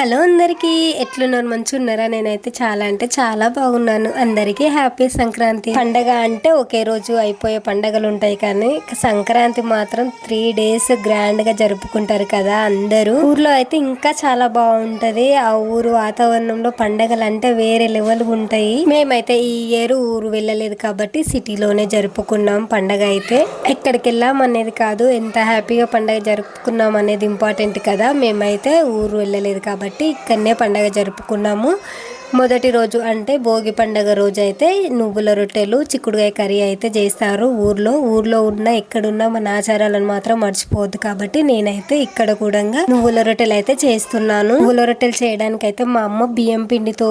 Hello అందరికీ ఎట్లున్నారు? మంచి ఉన్నారా నేనైతే చాలా అంటే చాలా బాగున్నాను. అందరికీ హ్యాపీ సంక్రాంతి. పండగ అంటే ఒకే రోజు అయిపోయే పండగలు ఉంటాయి కానీ సంక్రాంతి మాత్రం త్రీ డేస్ గ్రాండ్గా జరుపుకుంటారు కదా అందరూ. ఊర్లో అయితే ఇంకా చాలా బాగుంటది. ఆ ఊరు వాతావరణంలో పండగలు అంటే వేరే లెవెల్ ఉంటాయి. మేమైతే ఈ ఇయర్ ఊరు వెళ్ళలేదు కాబట్టి సిటీలోనే జరుపుకున్నాం పండగ అయితే. ఎక్కడికి వెళ్ళాం అనేది కాదు ఎంత హ్యాపీగా పండగ జరుపుకున్నాం అనేది ఇంపార్టెంట్ కదా. మేమైతే ఊరు వెళ్ళలేదు కాబట్టి. కాబట్టి ఇక్కడనే పండగ జరుపుకున్నాము. మొదటి రోజు అంటే భోగి పండగ రోజు అయితే నువ్వుల రొట్టెలు చిక్కుడుకాయ కర్రీ అయితే చేస్తారు ఊర్లో. ఊర్లో ఉన్న ఎక్కడున్నా మన ఆచారాలను మాత్రం మర్చిపోవద్దు కాబట్టి నేనైతే ఇక్కడ కూడా నువ్వుల రొట్టెలు అయితే చేస్తున్నాను. నువ్వుల రొట్టెలు చేయడానికి అయితే మా అమ్మ బియ్యం పిండితో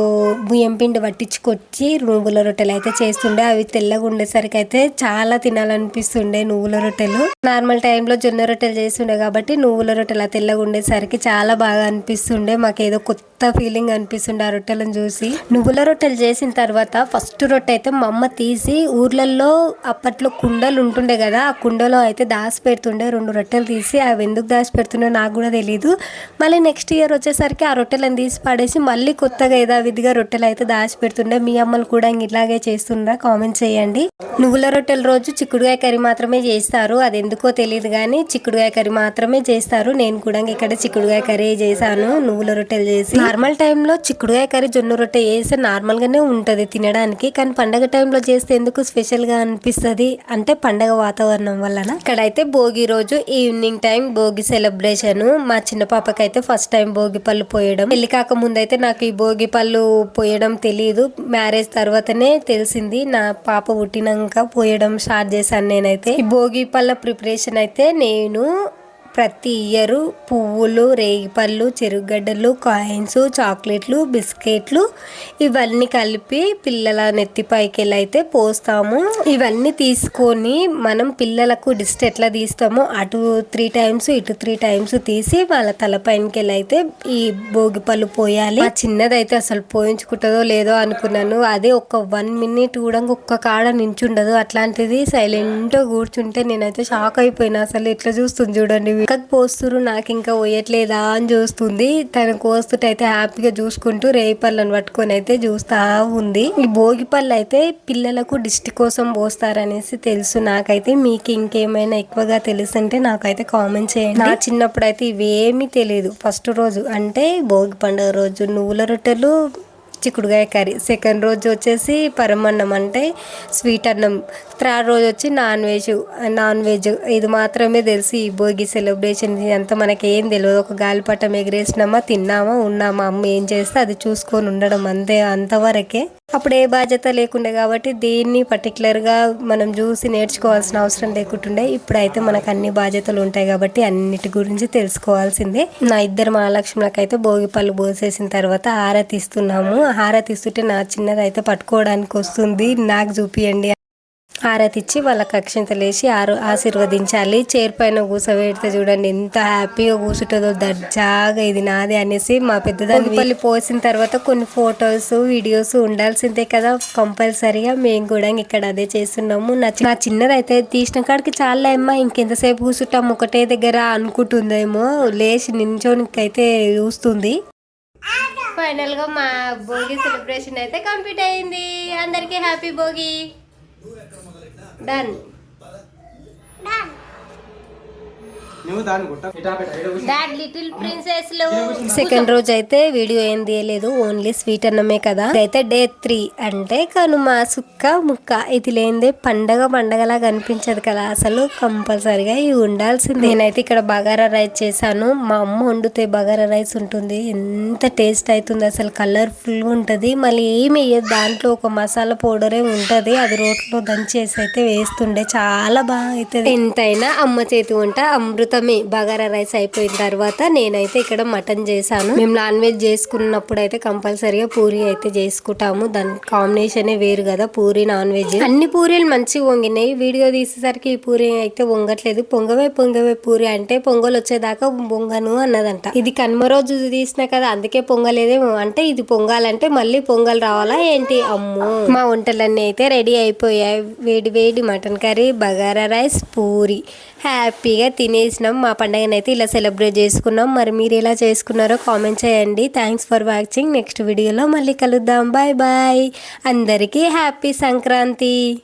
బియ్యం పిండి పట్టించుకొచ్చి నువ్వుల రొట్టెలు అయితే చేస్తుండే. అవి తెల్లగా ఉండేసరికి అయితే చాలా తినాలనిపిస్తుండే నువ్వుల రొట్టెలు. నార్మల్ టైంలో జొన్న రొట్టెలు చేస్తుండే కాబట్టి నువ్వుల రొట్టెలు తెల్లగా ఉండేసరికి చాలా బాగా అనిపిస్తుండే. మాకేదో కొత్త ఫీలింగ్ అనిపిస్తుండే ఆ రొట్టెలను చూసి. నువ్వుల రొట్టెలు చేసిన తర్వాత ఫస్ట్ రొట్టె అయితే మా అమ్మ తీసి ఊర్లలో అప్పట్లో కుండలు ఉంటుండే కదా ఆ కుండలో అయితే దాసి పెడుతుండే రెండు రొట్టెలు తీసి. అవి ఎందుకు దాచి పెడుతుండో నాకు కూడా తెలియదు మళ్ళీ నెక్స్ట్ ఇయర్ వచ్చేసరికి ఆ రొట్టెలను తీసి పడేసి మళ్ళీ కొత్తగా యథావిధిగా రొట్టెలు అయితే దాచి పెడుతుండే. మీ అమ్మలు కూడా ఇలాగే చేస్తుండ్రా కామెంట్ చేయండి. నువ్వుల రొట్టెల రోజు చిక్కుడుకాయ కర్రీ మాత్రమే చేస్తారు. అది ఎందుకో తెలియదు కానీ చిక్కుడుకాయ కర్రీ మాత్రమే చేస్తారు. నేను కూడా ఇక్కడ చిక్కుడుకాయ కర్రీ చేశాను నువ్వుల రొట్టెలు చేసి. నార్మల్ టైంలో చిక్కుడుకాయ కర్రీ జొన్న రొట్టె చేస్తే నార్మల్గానే ఉంటుంది తినడానికి. కానీ పండగ టైంలో చేస్తే ఎందుకు స్పెషల్గా అనిపిస్తుంది? అంటే పండగ వాతావరణం వలన ఇక్కడైతే భోగి రోజు ఈవినింగ్ టైం భోగి సెలబ్రేషన్. మా చిన్న పాపకైతే ఫస్ట్ టైం భోగి పళ్ళు పోయడం. పెళ్ళి కాక అయితే నాకు ఈ భోగి పళ్ళు పోయడం తెలియదు మ్యారేజ్ తర్వాతనే తెలిసింది. నా పాప పుట్టినాక పోయడం స్టార్ట్ చేశాను నేనైతే. ఈ భోగి పళ్ళ ప్రిపరేషన్ అయితే నేను ప్రతి ఇయరు పువ్వులు రేగిపళ్ళు చెరుగడ్డలు కాయిన్స్ చాక్లెట్లు బిస్కెట్లు ఇవన్నీ కలిపి పిల్లల నెత్తిపైకి అయితే పోస్తాము. ఇవన్నీ తీసుకొని మనం పిల్లలకు డిస్ట్ ఎట్లా తీస్తామో అటు త్రీ టైమ్స్ ఇటు త్రీ టైమ్స్ తీసి వాళ్ళ తలపైనకి అయితే ఈ భోగి పళ్ళు పోయాలి. చిన్నదైతే అసలు పోయించుకుంటుందో లేదో అనుకున్నాను. అదే ఒక వన్ మినిట్ కూడా ఒక్క కాడ నించుండదు. అట్లాంటిది సైలెంట్ కూర్చుంటే నేనైతే షాక్ అయిపోయినా. అసలు ఎట్లా చూస్తుంది చూడండి వెనక పోస్తురు నాకు ఇంకా పోయట్లేదా అని చూస్తుంది. తను కోస్తుంటే అయితే హ్యాపీగా చూసుకుంటూ రేయి పళ్ళను పట్టుకొని అయితే చూస్తా ఉంది. ఈ భోగి పళ్ళు అయితే పిల్లలకు దిష్టి కోసం పోస్తారనేసి తెలుసు. నాకైతే మీకు ఇంకేమైనా ఎక్కువగా తెలుసుంటే నాకైతే కామెంట్ చేయండి. నా చిన్నప్పుడు అయితే ఇవేమీ తెలియదు ఫస్ట్ రోజు అంటే భోగి పండుగ రోజు నువ్వుల రొట్టెలు చిక్కుడుకాయ కర్రీ. సెకండ్ రోజు వచ్చేసి పరమన్నం అంటే స్వీట్ అన్నం. థర్డ్ రోజు వచ్చి నాన్ వెజ్ నాన్ వెజ్. ఇది మాత్రమే తెలిసి ఈ భోగి సెలబ్రేషన్ అంతా మనకి ఏం తెలియదు ఒక గాలిపటం ఎగిరేసినామా తిన్నామా ఉన్నామా అమ్మ ఏం చేస్తే అది చూసుకొని ఉండడం అంతే అంతవరకే. అప్పుడు ఏ బాధ్యత లేకుండే కాబట్టి దేన్ని పర్టికులర్గా మనం చూసి నేర్చుకోవాల్సిన అవసరం లేకుంటుండే. ఇప్పుడైతే మనకు అన్ని బాధ్యతలు ఉంటాయి కాబట్టి అన్నిటి గురించి తెలుసుకోవాల్సిందే. నా ఇద్దరు మహాలక్ష్ములకైతే భోగి పళ్ళు పోసేసిన తర్వాత ఆరతిస్తున్నాము. హారతి ఇస్తుంటే నా చిన్నది అయితే పట్టుకోవడానికి వస్తుంది. నాకు చూపియండి. ఆరతిచ్చి వాళ్ళ వాళ్ళకి లేచి వేసి ఆరు ఆశీర్వదించాలి. చైర్ పైన కూసబెడితే చూడండి ఎంత హ్యాపీగా కూర్చుంటుందో దర్జాగా ఇది నాది అనేసి మా పెద్దదాన్ని పల్లి పోసిన తర్వాత కొన్ని ఫొటోస్ వీడియోస్ ఉండాల్సిందే కదా. కంపల్సరీగా మేము కూడా ఇక్కడ అదే చేస్తున్నాము. నా నా చిన్నది అయితే తీసిన కాడికి చాలా అమ్మ ఇంకెంతసేపు కూర్చుంటాం ఒకటే దగ్గర అనుకుంటుందేమో. లేచి నించోనికి అయితే చూస్తుంది. ఫైనల్గా మా భోగి సెలబ్రేషన్ అయితే కంప్లీట్ అయింది. అందరికీ హ్యాపీ భోగి. డన్ సెకండ్ రోజు అయితే వీడియో ఏం తీయలేదు ఓన్లీ స్వీట్ అన్నమే కదా. ఇదైతే డే త్రీ అంటే కనుమ సుక్క ముక్క. ఇది లేనిదే పండగ పండగలా కనిపించదు కదా. అసలు కంపల్సరిగా ఇవి ఉండాల్సింది. నేనైతే ఇక్కడ బగారా రైస్ చేశాను. మా అమ్మ వండితే బగారా రైస్ ఉంటుంది. ఎంత టేస్ట్ అవుతుంది అసలు కలర్ఫుల్ ఉంటది. మళ్ళీ ఏమి దాంట్లో ఒక మసాలా పౌడరే ఉంటది. అది రోట్లో దంచేసి అయితే వేస్తుండే. చాలా బాగా అవుతుంది. ఎంతైనా అమ్మ చేతి వంట మొత్తమే బగారా రైస్ అయిపోయిన తర్వాత నేనైతే ఇక్కడ మటన్ చేశాను. మేము నాన్ వెజ్ చేసుకున్నప్పుడు అయితే కంపల్సరీగా పూరి అయితే చేసుకుంటాము. దాని కాంబినేషన్ వేరు కదా పూరి నాన్ వెజ్. అన్ని పూరీలు మంచిగా వంగినాయి. వీడియో తీసేసరికి ఈ పూరి అయితే వంగట్లేదు. పొంగవే పొంగవే పూరి అంటే పొంగల్ వచ్చేదాకా పొంగను అన్నదంట. ఇది కనుమ రోజు తీసిన కదా అందుకే పొంగలేదేమో అంటే ఇది పొంగాలంటే మళ్ళీ పొంగల్ రావాలా ఏంటి? అమ్మో! మా వంటలన్నీ అయితే రెడీ అయిపోయాయి. వేడి వేడి mutton curry bagara rice puri. హ్యాపీగా తినేసిన. మా పండగనైతే ఇలా సెలబ్రేట్ చేసుకున్నాం. మరి మీరు ఎలా చేసుకున్నారో కామెంట్ చేయండి. థ్యాంక్స్ ఫర్ వాచింగ్ నెక్స్ట్ వీడియోలో మళ్ళీ కలుద్దాం. బాయ్ బాయ్ అందరికీ హ్యాపీ సంక్రాంతి.